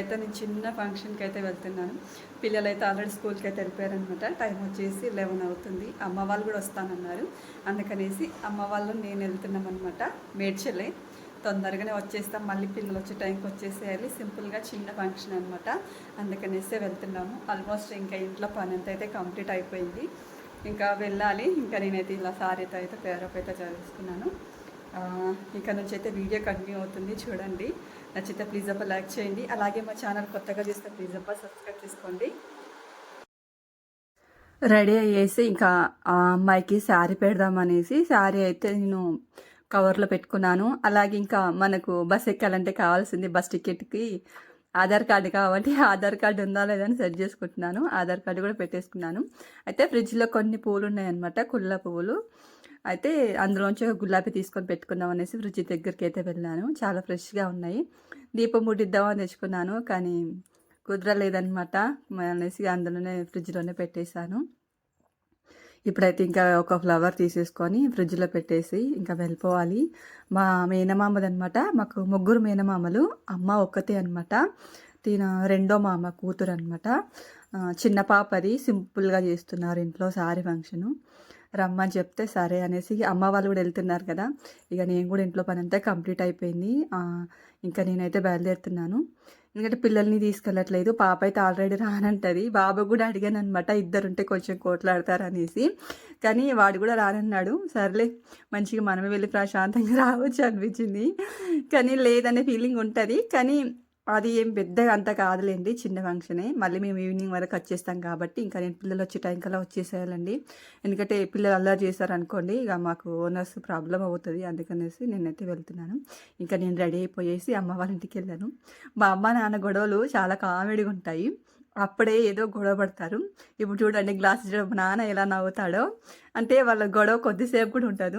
అయితే ఇప్పుడైతే నేను చిన్న ఫంక్షన్కి అయితే వెళ్తున్నాను. పిల్లలు అయితే ఆల్రెడీ స్కూల్కి అయితే వెళ్ళిపోయారనమాట. టైం వచ్చేసి లెవెన్ అవుతుంది. అమ్మ వాళ్ళు కూడా వస్తానన్నారు. అందుకనేసి అమ్మ వాళ్ళు నేను వెళ్తున్నాం అనమాట మేడ్చలే. తొందరగానే వచ్చేస్తాం. మళ్ళీ పిల్లలు వచ్చే టైంకి వచ్చేసేయాలి. సింపుల్గా చిన్న ఫంక్షన్ అనమాట. అందుకనేసి వెళ్తున్నాము. ఆల్మోస్ట్ ఇంకా ఇంట్లో పని అంతా అయితే కంప్లీట్ అయిపోయింది. ఇంకా వెళ్ళాలి. ఇంకా నేనైతే ఇలా సారీతో అయితే పేరప్ అయితే చదివిస్తున్నాను ఇక నుంచి అయితే వీడియో కంటిన్యూ అవుతుంది. చూడండి. నచ్చితే ప్లీజ్ అప్ప లైక్ చేయండి. అలాగే మా ఛానల్ కొత్తగా చూస్తే ప్లీజ్ అప్ప సబ్స్క్రైబ్ చేసుకోండి. రెడీ అయ్యేసి ఇంకా ఆ అమ్మాయికి శారీ పెడదామనేసి శారీ అయితే నేను కవర్లో పెట్టుకున్నాను. అలాగే ఇంకా మనకు బస్ ఎక్కాలంటే కావాల్సింది బస్ టికెట్కి ఆధార్ కార్డు కాబట్టి ఆధార్ కార్డు ఉందా లేదని సెట్ చేసుకుంటున్నాను. ఆధార్ కార్డు కూడా పెట్టేసుకున్నాను. అయితే ఫ్రిడ్జ్లో కొన్ని పూలు ఉన్నాయన్నమాట. కుళ్ళ పువ్వులు. అయితే అందులోంచి ఒక గులాబీ తీసుకొని పెట్టుకుందాం అనేసి ఫ్రిడ్జ్ దగ్గరికి అయితే వెళ్ళాను. చాలా ఫ్రెష్గా ఉన్నాయి. దీపం ముట్టిద్దామని తెచ్చుకున్నాను. కానీ కుదరలేదనమాట అనేసి అందులోనే ఫ్రిడ్జ్లోనే పెట్టేశాను. ఇప్పుడైతే ఇంకా ఒక ఫ్లవర్ తీసేసుకొని ఫ్రిడ్జ్లో పెట్టేసి ఇంకా వెళ్ళిపోవాలి. మా మేనమామదనమాట మాకు ముగ్గురు మేనమామలు అమ్మ ఒక్కతే అనమాట తిన రెండో మామ కూతురు అనమాట చిన్న పాపది సింపుల్గా చేస్తున్నారు ఇంట్లో సారీ ఫంక్షను. రమ్మని చెప్తే సరే అనేసి అమ్మ వాళ్ళు కూడా వెళ్తున్నారు కదా. ఇక నేను కూడా ఇంట్లో పని అంతా కంప్లీట్ అయిపోయింది. ఇంకా నేనైతే బయలుదేరుతున్నాను. ఎందుకంటే పిల్లల్ని తీసుకెళ్ళట్లేదు. పాప అయితే ఆల్రెడీ రానంటది. బాబు కూడా అడిగాను అనమాట ఇద్దరుంటే కొంచెం కోట్లాడతారు అనేసి కానీ వాడు కూడా రానన్నాడు. సర్లే మంచిగా మనమే వెళ్ళి ప్రశాంతంగా రావచ్చు అనిపించింది. కానీ లేదనే ఫీలింగ్ ఉంటుంది. కానీ అది ఏం పెద్దగా అంత కాదులేండి చిన్న ఫంక్షనే. మళ్ళీ మేము ఈవినింగ్ వరకు వచ్చేస్తాం కాబట్టి ఇంకా నేను పిల్లలు వచ్చే టైం కల్లా వచ్చేసేయాలండి. ఎందుకంటే పిల్లలు అల్లరి చేశారనుకోండి ఇక మాకు ఓనర్స్ ప్రాబ్లం అవుతుంది. అందుకనేసి నేనైతే వెళ్తున్నాను. ఇంకా నేను రెడీ అయిపోయేసి అమ్మ వాళ్ళ ఇంటికి వెళ్ళాను. మా అమ్మ నాన్న గొడవలు చాలా కామెడీగా ఉంటాయి. అప్పుడే ఏదో గొడవ పడతారు. ఇప్పుడు చూడండి గ్లాస్ నాన్న ఎలా నవ్వుతాడో. అంటే వాళ్ళ గొడవ కొద్దిసేపు కూడా ఉంటుంది.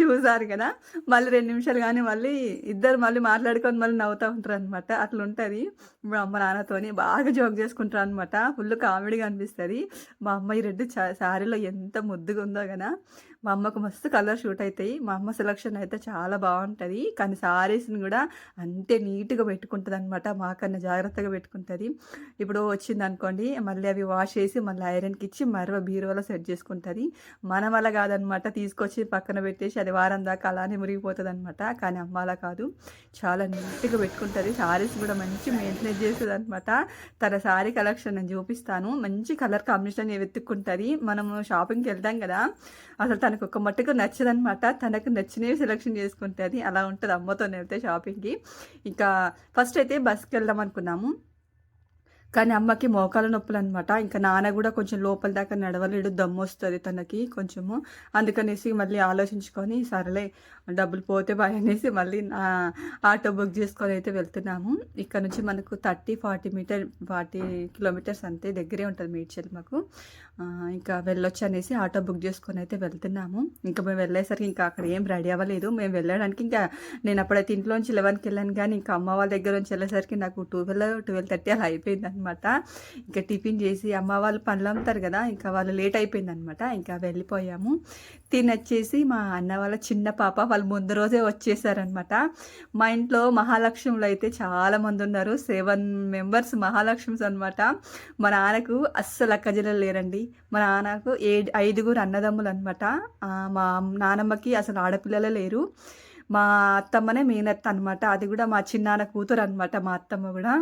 చూసారు కదా? మళ్ళీ రెండు నిమిషాలు కానీ మళ్ళీ ఇద్దరు మళ్ళీ మాట్లాడుకొని మళ్ళీ నవ్వుతూ ఉంటారు అనమాట అట్లా ఉంటుంది. మా అమ్మ నాన్నతోని బాగా జోక్ చేసుకుంటారు అనమాట ఫుల్ కామెడీగా అనిపిస్తుంది. మా అమ్మాయి రెడ్డి శారీలో ఎంత ముద్దుగా ఉందో కదా? మా అమ్మకు మస్తు కలర్ షూట్ అవుతాయి మా అమ్మ సెలక్షన్ అయితే చాలా బాగుంటుంది. కానీ శారీస్ని కూడా అంతే నీట్గా పెట్టుకుంటుంది అనమాట మాకన్నా జాగ్రత్తగా పెట్టుకుంటుంది. ఇప్పుడు వచ్చింది అనుకోండి మళ్ళీ అవి వాష్ చేసి మళ్ళీ ఐరన్కి ఇచ్చి మరో బీరువాలో సెట్ తీసుకుంటుంది. మన వల్ల కాదనమాట తీసుకొచ్చి పక్కన పెట్టేసి అది వారం దాకా అలానే మురిగిపోతుంది అనమాట కానీ అమ్మ అలా కాదు. చాలా నీట్గా పెట్టుకుంటుంది. సారీస్ కూడా మంచి మెయింటెనెన్స్ చేస్తుంది అనమాట తన శారీ కలెక్షన్ నేను చూపిస్తాను. మంచి కలర్ కాంబినేషన్ వెతుక్కుంటుంది మనము షాపింగ్కి వెళ్దాం కదా. అసలు తనకు ఒక మట్టుకు నచ్చదనమాట తనకు నచ్చినవి సెలెక్షన్ చేసుకుంటుంది. అలా ఉంటుంది అమ్మతో వెళ్తే షాపింగ్కి. ఇంకా ఫస్ట్ అయితే బస్కి వెళ్దాం అనుకున్నాము. కానీ అమ్మకి మోకాల నొప్పులు అనమాట ఇంకా నాన్న కూడా కొంచెం లోపల దాకా నడవలేడు దమ్ము వస్తుంది తనకి కొంచెము. అందుకనేసి మళ్ళీ ఆలోచించుకొని సరేలే డబ్బులు పోతే బాయ్ అనేసి మళ్ళీ ఆటో బుక్ చేసుకొని అయితే వెళ్తున్నాము. ఇక్కడ నుంచి మనకు thirty forty metre forty kilometres అంతే దగ్గరే ఉంటుంది మేడ్చల్ మాకు. ఇంకా వెళ్ళొచ్చు అనేసి ఆటో బుక్ చేసుకొని అయితే వెళ్తున్నాము. ఇంకా మేము వెళ్ళేసరికి ఇంకా అక్కడ ఏం రెడీ అవ్వలేదు. మేము వెళ్ళడానికి ఇంకా నేను అప్పుడైతే ఇంట్లోంచి లెవెన్కి వెళ్ళాను కానీ ఇంకా అమ్మ వాళ్ళ దగ్గర నుంచి వెళ్ళేసరికి నాకు ట్వెల్వ్ ట్వెల్వ్ థర్టీ అలా అయిపోయింది అనమాట ఇంకా టిఫిన్ చేసి అమ్మ వాళ్ళు పనులు అమ్ముతారు కదా ఇంకా వాళ్ళు లేట్ అయిపోయింది అనమాట ఇంకా వెళ్ళిపోయాము. తినొచ్చేసి మా అన్న వాళ్ళ చిన్న పాప వాళ్ళు ముందు రోజే వచ్చేసారనమాట మా ఇంట్లో మహాలక్ష్ములు అయితే చాలా మంది ఉన్నారు సెవెన్ మెంబర్స్ మహాలక్ష్మిస్ అనమాట మా నాన్నకు అస్సలు అక్కజలు లేరండి. మా నాన్నకు ఏ ఐదుగురు అన్నదమ్ములు అనమాట మా నానమ్మకి అసలు ఆడపిల్లలే లేరు. మా అత్తమ్మనే మేనత్త అనమాట అది కూడా మా చిన్నాన్న కూతురు అనమాట మా అత్తమ్మ కూడా.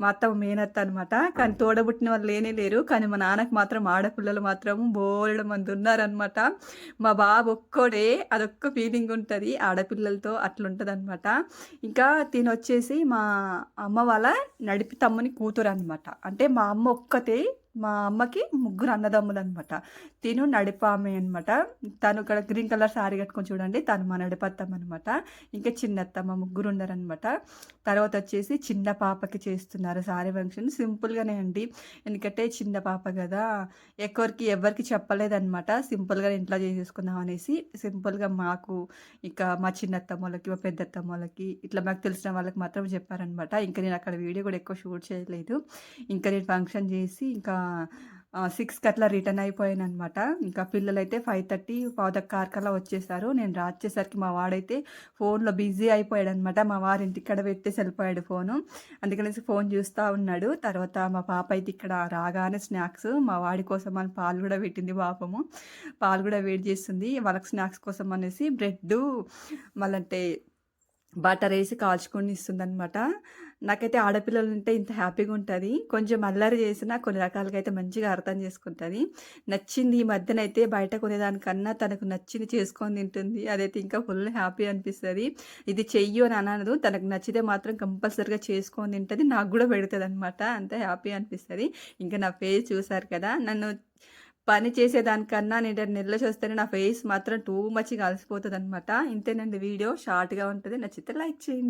మా అత్తమ్మ మేనత్త అనమాట కానీ తోడబుట్టిన వాళ్ళు లేనే లేరు. కానీ మా నాన్నకు మాత్రం ఆడపిల్లలు మాత్రం బోలెడు మంది ఉన్నారనమాట మా బాబు ఒక్కడే అదొక్క ఫీలింగ్ ఉంటుంది. ఆడపిల్లలతో అట్లుంటుంది అనమాట ఇంకా తినొచ్చేసి మా అమ్మ వాళ్ళ నడిపి తమ్ముని కూతురు అనమాట అంటే మా అమ్మ ఒక్కతే మా అమ్మకి ముగ్గురు అన్నదమ్ములు అనమాట తిను నడిపామె అనమాట తను ఇక్కడ గ్రీన్ కలర్ శారీ కట్టుకొని చూడండి తను మా నడిపత్తమ్మ అనమాట ఇంకా చిన్నత్తమ్మ ముగ్గురు ఉన్నారనమాట తర్వాత వచ్చేసి చిన్న పాపకి చేస్తున్నారు శారీ ఫంక్షన్. సింపుల్గానే అండి. ఎందుకంటే చిన్న పాప కదా ఎవరికి ఎవరికి చెప్పలేదన్నమాట. సింపుల్గా ఇంట్లో చేసేసుకుందాం అనేసి సింపుల్గా మాకు ఇక మా చిన్నత్తమ్మలకి మా పెద్దత్తమ్మ వాళ్ళకి ఇట్లా మాకు తెలిసిన వాళ్ళకి మాత్రం చెప్పారనమాట ఇంకా నేను అక్కడ వీడియో కూడా ఎక్కువ షూట్ చేయలేదు. ఇంకా నేను ఫంక్షన్ చేసి ఇంకా సిక్స్కి అట్లా రిటర్న్ అయిపోయాను అనమాట ఇంకా పిల్లలైతే ఫైవ్ థర్టీ పావుదక్క కార్కల్లా వచ్చేసారు. నేను రాచేసరికి మా వాడైతే ఫోన్లో బిజీ అయిపోయాడు అనమాట మా వారి ఇంటిక్కడ పెట్టేసి వెళ్ళిపోయాడు ఫోను. అందుకనేసి ఫోన్ చూస్తూ ఉన్నాడు. తర్వాత మా పాప అయితే ఇక్కడ రాగానే స్నాక్స్ మా వాడి కోసం అని పాలు కూడా పెట్టింది పాపము. పాలు కూడా వేడి చేస్తుంది. వాళ్ళకి స్నాక్స్ కోసం అనేసి బ్రెడ్ మళ్ళంటే బటర్ వేసి కాల్చుకొని ఇస్తుంది అనమాట నాకైతే ఆడపిల్లలు ఉంటే ఇంత హ్యాపీగా ఉంటుంది. కొంచెం అల్లరి చేసినా కొన్ని రకాలుగా అయితే మంచిగా అర్థం చేసుకుంటుంది. నచ్చింది ఈ మధ్యన అయితే బయట కొనేదానికన్నా తనకు నచ్చింది చేసుకొని తింటుంది. అదైతే ఇంకా ఫుల్ హ్యాపీ అనిపిస్తుంది. ఇది చెయ్యు అని అనదు. తనకు నచ్చితే మాత్రం కంపల్సరీగా చేసుకొని తింటుంది. నాకు కూడా పెడుతుంది అనమాట అంత హ్యాపీ అనిపిస్తుంది. ఇంకా నా ఫేస్ చూసారు కదా నన్ను పని చేసేదానికన్నా నేను నెలలో చూస్తేనే నా ఫేస్ మాత్రం టూ మచ్ కలిసిపోతుంది అనమాట ఇంతేనండి వీడియో. షార్ట్గా ఉంటుంది. నచ్చితే లైక్ చేయండి.